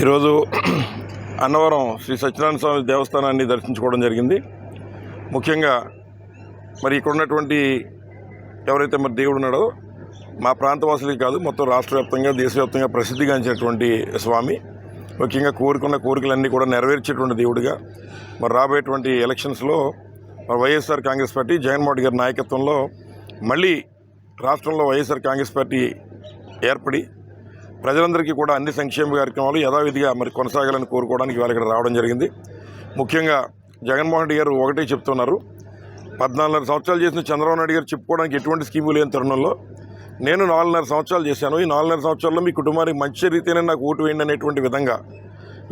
ఈరోజు అన్నవరం శ్రీ సత్యనారాయణ స్వామి దేవస్థానాన్ని దర్శించుకోవడం జరిగింది. ముఖ్యంగా మరి ఇక్కడ ఉన్నటువంటి ఎవరైతే మరి దేవుడు ఉన్నాడో మా ప్రాంతవాసులకి కాదు మొత్తం రాష్ట్ర వ్యాప్తంగా దేశవ్యాప్తంగా ప్రసిద్ధిగాంచినటువంటి స్వామి. ముఖ్యంగా కోరుకున్న కోరికలన్నీ కూడా నెరవేర్చేటువంటి దేవుడిగా. మరి రాబోయేటువంటి ఎలక్షన్స్లో మరి వైఎస్ఆర్ కాంగ్రెస్ పార్టీ జగన్మోహన్ గారి నాయకత్వంలో మళ్ళీ రాష్ట్రంలో వైఎస్ఆర్ కాంగ్రెస్ పార్టీ ఏర్పడి ప్రజలందరికీ కూడా అన్ని సంక్షేమ కార్యక్రమాలు యథావిధిగా మరి కొనసాగాలని కోరుకోవడానికి ఇవాళ ఇక్కడ రావడం జరిగింది. ముఖ్యంగా జగన్మోహన్ రెడ్డి గారు ఒకటే చెప్తున్నారు. పద్నాలుగున్నర సంవత్సరాలు చేసిన చంద్రబాబు నాయుడు గారు చెప్పుకోవడానికి ఎటువంటి స్కీము లేని తరుణంలో నేను నాలుగున్నర సంవత్సరాలు చేశాను. ఈ నాలుగున్నర సంవత్సరాల్లో మీ కుటుంబానికి మంచి రీతినే నాకు ఓటు వేయండి అనేటువంటి విధంగా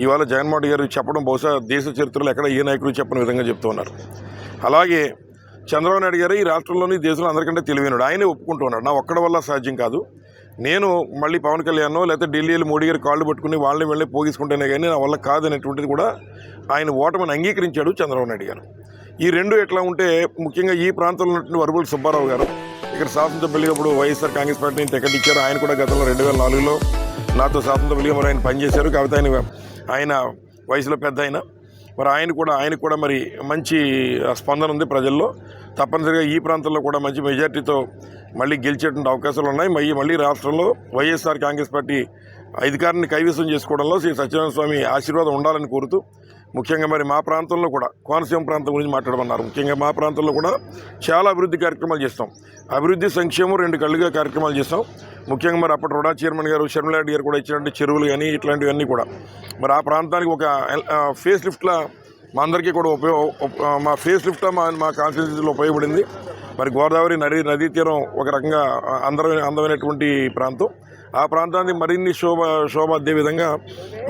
ఇవాళ జగన్మోహన్ రెడ్డి గారు చెప్పడం బహుశా దేశ చరిత్రలో ఎక్కడ ఏ నాయకుడు చెప్పని విధంగా చెప్తున్నారు. అలాగే చంద్రబాబు నాయుడు గారు ఈ రాష్ట్రంలోని దేశంలో అందరికంటే తెలివైనడు. ఆయనే ఒప్పుకుంటున్నాడు నా ఒక్కడి వల్ల సాధ్యం కాదు. నేను మళ్ళీ పవన్ కళ్యాణ్ లేకపోతే ఢిల్లీలో మోడీ గారు కాళ్ళు పట్టుకుని వాళ్ళని వెళ్ళి పోగేసుకుంటేనే కానీ నా వల్ల కాదనేటువంటిది కూడా ఆయన ఓటమిని అంగీకరించాడు చంద్రబాబు నాయుడు గారు. ఈ రెండు ఎట్లా ఉంటే ముఖ్యంగా ఈ ప్రాంతంలో ఉన్నటువంటి వరబుల్ సుబ్బారావు గారు ఇక్కడ శాసనసభ్యులుగా ఇప్పుడు వైఎస్ఆర్ కాంగ్రెస్ పార్టీని టికెట్ ఇచ్చారు ఆయన కూడా గతంలో రెండు వేల నాలుగులో నాతో శాసనసభ్యులుగా మరి ఆయన పనిచేశారు. కాకపోతే ఆయన ఆయన వయసులో పెద్ద ఆయన. మరి ఆయన కూడా ఆయన కూడా మరి మంచి స్పందన ఉంది ప్రజల్లో. తప్పనిసరిగా ఈ ప్రాంతంలో కూడా మంచి మెజార్టీతో మళ్ళీ గెలిచేటువంటి అవకాశాలు ఉన్నాయి. మళ్ళీ మళ్ళీ రాష్ట్రంలో వైఎస్ఆర్ కాంగ్రెస్ పార్టీ అధికారాన్ని కైవసం చేసుకోవడంలో శ్రీ సత్యనారాయణ స్వామి ఆశీర్వాదం ఉండాలని కోరుతూ ముఖ్యంగా మరి మా ప్రాంతంలో కూడా కోనసీమ ప్రాంతం గురించి మాట్లాడమన్నారు. ముఖ్యంగా మా ప్రాంతంలో కూడా చాలా అభివృద్ధి కార్యక్రమాలు చేస్తాం. అభివృద్ధి సంక్షేమం రెండు కళ్ళుగా కార్యక్రమాలు చేస్తాం. ముఖ్యంగా మరి అప్పటి రుడా చైర్మన్ గారు షర్మిలారెడ్డి గారు కూడా ఇచ్చినటువంటి చెరువులు కానీ ఇట్లాంటివన్నీ కూడా. మరి ఆ ప్రాంతానికి ఒక ఫేస్ లిఫ్ట్లా మా అందరికీ కూడా ఉపయోగ మా ఫేస్ లిఫ్ట్ మా మా కాన్స్టిట్యూన్సీలో ఉపయోగపడింది. మరి గోదావరి నది నదీ తీరం ఒక రకంగా అందమైన అందమైనటువంటి ప్రాంతం. ఆ ప్రాంతాన్ని మరిన్ని శోభ శోభ అద్దే విధంగా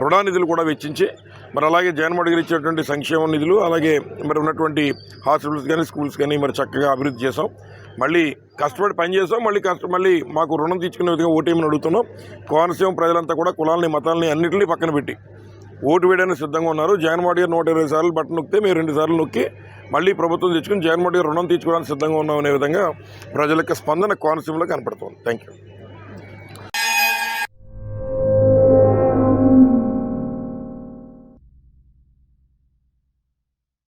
రుణా నిధులు కూడా వెచ్చించి మరి అలాగే జగన్మోహన్ గారు ఇచ్చేటువంటి సంక్షేమ నిధులు అలాగే మరి ఉన్నటువంటి హాస్పిటల్స్ కానీ స్కూల్స్ కానీ మరి చక్కగా అభివృద్ధి చేసాం మళ్ళీ కష్టపడి పని మళ్ళీ కష్ట మళ్ళీ మాకు రుణం తీసుకునే విధంగా ఓటేమని అడుగుతున్నాం? కోనసీమ ప్రజలంతా కూడా కులాలని మతాలని అన్నింటినీ పక్కన పెట్టి ఓటు వేయడానికి సిద్ధంగా ఉన్నారు. జగన్మోహన్ గారు నూట ఇరవై సార్లు బట్టన్ నొక్కితే మేము రెండు సార్లు నొక్కి మళ్ళీ ప్రభుత్వం తెచ్చుకుని జగన్మోహన్ గారు రుణం తీర్చుకోవడానికి సిద్ధంగా ఉన్నాం అనే విధంగా ప్రజల యొక్క స్పందన కోనసీమలో కనపడుతుంది. Thank you